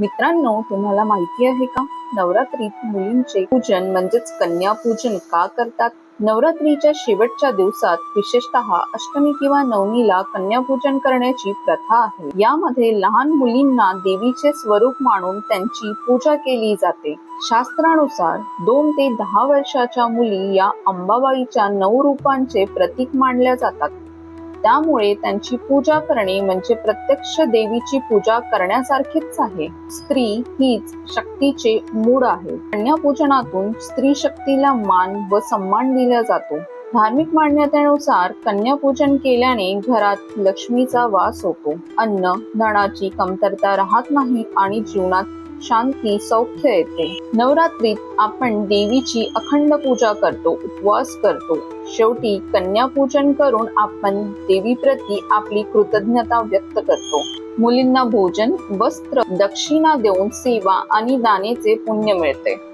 मित्रांनो तुम्हाला माहिती आहे का? नवरात्रीत मुलींचे पूजन म्हणजेच कन्या पूजन का करतात? नवरात्रीच्या शेवटच्या दिवसात विशेषतः अष्टमी किंवा नवमीला कन्यापूजन करण्याची प्रथा आहे. यामध्ये लहान मुलींना देवीचे स्वरूप मानून त्यांची पूजा केली जाते. शास्त्रानुसार दोन ते दहा वर्षाच्या मुली या अंबाबाईच्या नऊ रूपांचे प्रतीक मानल्या जातात. त्यामुळे त्यांची पूजा करणे म्हणजे प्रत्यक्ष देवीची पूजा करण्यासारखीच आहे. स्त्री हीच शक्तीचे मूळ आहे. कन्यापूजनातून स्त्री शक्तीला मान व सन्मान दिला जातो. धार्मिक मान्यतेनुसार कन्यापूजन केल्याने घरात लक्ष्मीचा वास होतो. अन्न धनाची कमतरता राहत नाही आणि जीवनात शांती सौख्य येते. नवरात्रीत आपण देवीची अखंड पूजा करतो उपवास करतो. शेवटी कन्यापूजन करून आपण देवीप्रती आपली कृतज्ञता व्यक्त करतो. मुलींना भोजन वस्त्र दक्षिणा देऊन सेवा आणि दानेचे पुण्य मिळते.